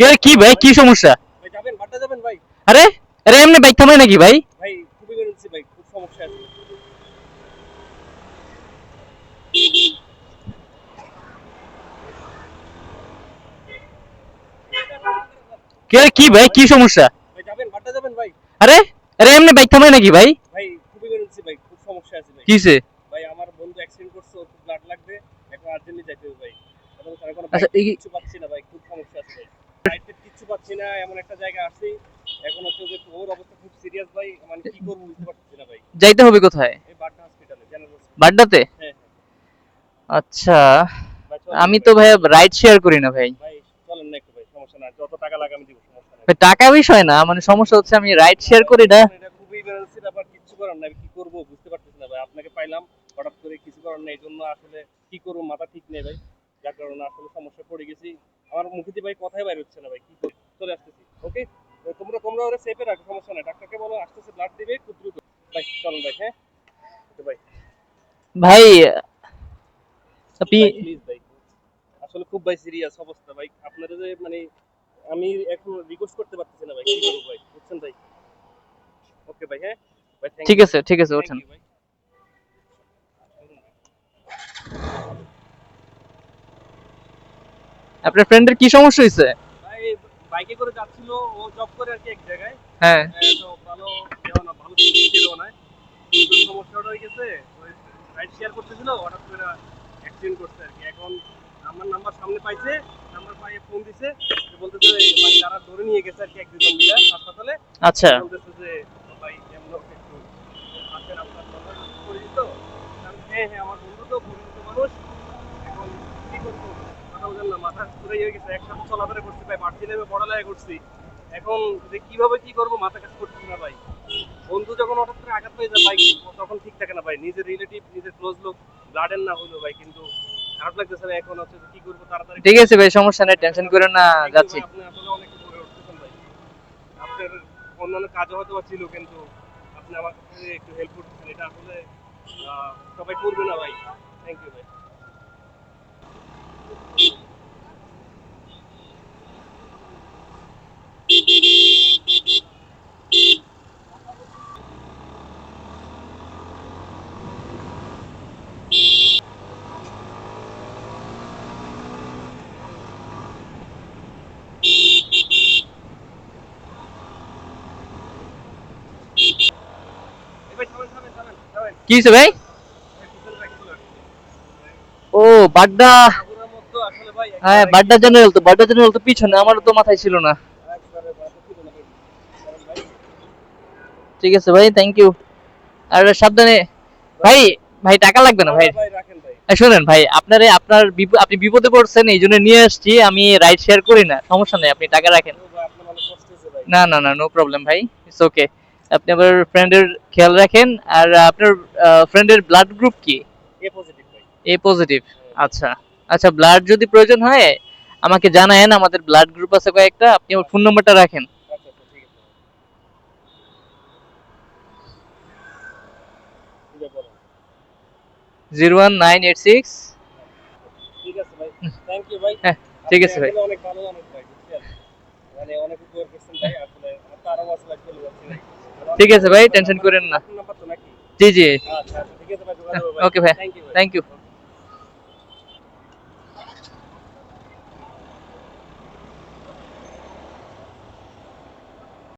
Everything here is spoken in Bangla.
কে কি ভাই? কি সমস্যা? ভাই যাবেন বাড্ডা যাবেন ভাই? আরে আরে এমনি বাইক থামাই নাকি ভাই? ভাই খুবই ইমার্জেন্সি ভাই খুব সমস্যা আছে। কে কি ভাই কি সমস্যা? ভাই যাবেন বাড্ডা যাবেন ভাই? আরে আরে এমনি বাইক থামাই নাকি ভাই? ভাই খুবই ইমার্জেন্সি ভাই খুব সমস্যা আছে ভাই। কিসে? ভাই আমার বন্ধু অ্যাক্সিডেন্ট করছে খুব ব্লাড লাগবে এখন আর্জেন্টলি যাইতে হবে ভাই। আচ্ছা, bike এই- কিচ্ছু পাচ্ছি না ভাই খুব সমস্যা আছে ভাই লাইটের কিচ্ছু পাচ্ছি না এমন একটা জায়গা আসছি। এখন হচ্ছে যে ওর অবস্থা খুব সিরিয়াস ভাই মানে কি করব বুঝতে পারতেছি না ভাই। যাইতে হবে কোথায়? এই বাড্ডা হসপিটালে বাড্ডাতে? হ্যাঁ আচ্ছা আমি তো ভাই রাইড শেয়ার করি না ভাই। ভাই চলেন না একটু ভাই সমস্যা না যত টাকা লাগে আমি দিব সমস্যা ভাই, টাকা বিষয় না মানে সমস্যা হচ্ছে আমি রাইড শেয়ার করি না। এটা খুবই ইমার্জেন্সি ব্যাপার কিছু করার নাই কি করব বুঝতে পারতেছি না ভাই আপনাকে পাইলাম হঠাৎ করে কিছু করার নাই এই জন্য আসলে কি করব মাথা ঠিক নেই ভাই যার কারণে আসলে সমস্যা পড়ে গেছি। আমার মুখে দিয়ে ভাই কথাই বাইরে হচ্ছে না ভাই কি করব চলে আসতেছি ওকে তোমরা তোমরা ওরা সেফে রাখো সমস্যা নাই ডাক্তারকে বলো আসতেছে ব্লাড দিবে খুব দ্রুত ভাই চলেন ভাই হ্যাঁ ওকে ভাই ভাই আপনি আসলে খুব ভাই সিরিয়াস অবস্থা ভাই। আপনারা যে মানে আমি এখন রিকোয়েস্ট করতে পারতেছি না ভাই কি করব ভাই? বুঝছেন ভাই? ওকে ভাই হ্যাঁ? ঠিক আছে ঠিক আছে ওঠেন। আপনার ফ্রেন্ডের কি সমস্যা হয়েছে ভাই বাইকে করে যাচ্ছিল ও জব করে আর কি এক জায়গায়। হ্যাঁ। আহ, তো ভালো দেওয়া না ভালো ছিল না সমস্যাটা হয়ে গেছে। শেয়ার করতেছিল হঠাৎ করে অ্যাক্সিডেন্ট করছে আর কি। এখন আমার নাম্বার সামনে পাইছে নাম্বার পাইয়ে ফোন দিছে যে বলতেছে মানে যারা ধরে নিয়ে গেছে আর কি এক দুজন মিলে হাসপাতালে আচ্ছা। বলতেছে যে ভাই এমন একটু আসেন আপনার নম্বর পরিচিত হ্যাঁ হ্যাঁ আমার বন্ধু তো পরিচিত মানুষ। এখন কি করব? কথা বলেন না মাথা ঘুরে গেছে। একসাথে চলাফেরা করছি ভাই মাঠে নেমে পড়ালেখা করছি। এখন যে কীভাবে কি করব মাথা কাজ করতেছি না ভাই। বন্ধু যখন হঠাৎ করে আঘাত পেয়ে যায় ভাই তখন ঠিক থাকে না ভাই। নিজের রিলেটিভ নিজের ক্লোজ লোক ব্লাডের না হইল ভাই কিন্তু খারাপ লাগতেছে না। এখন হচ্ছে কি করব তাড়াতাড়ি। ঠিক আছে ভাই সমস্যা নেই টেনশন করেন না যাচ্ছি। আপনি আসলে অনেক উপরে উঠতেছেন ভাই। আপনার অন্যান্য কাজও হয়তো ছিল কিন্তু আপনি আমার কাছে একটু হেল্প করতেছেন। এটা আসলে আহ, সবাই করবে না ভাই। থ্যাংক ইউ ভাই। কি হয়েছে ভাই। ও, বাড্ডা। হ্যাঁ বাড্ডা জেনারেল তো, বাড্ডা জেনারেল তো পিছনে, আমারও তো মাথায় ছিল না। ঠিক আছে ভাই থ্যাংক ইউ আর সাবধানে, ভাই ভাই, টাকা লাগবে না, ভাই? শুনেন ভাই, আপনারে, আপনার আপনি বিপদে পড়ছেন, এই জন্য নিয়ে আসছি, আমি রাইড শেয়ার করি না, সমস্যা নেই, আপনি টাকা রাখেন। না না না নো প্রবলেম ভাই ইটস ওকে আপনি আবার ফ্রেন্ডের খেয়াল রাখেন আর আপনার ফ্রেন্ডের ব্লাড গ্রুপ কি? এ পজিটিভ এ পজিটিভ আচ্ছা। আচ্ছা ব্লাড যদি প্রয়োজন হয় আমাকে জানায়েন আমাদের ব্লাড গ্রুপ আছে কয়েকটা আপনি আমার ফোন নাম্বারটা রাখেন। আচ্ছা আচ্ছা zero one nine eight six. ঠিক আছে ভাই। থ্যাংক ইউ ভাই। হ্যাঁ, ঠিক আছে ভাই। অনেক ভালো মানুষ ভাই মানে অনেক উপকার করছেন ভাই। আসলে আমার তো আরও চলে যাচ্ছি ভাই ঠিক আছে ভাই, টেনশন করেন না। জি জি। আচ্ছা আচ্ছা আছে ভাই থ্যাংক ইউ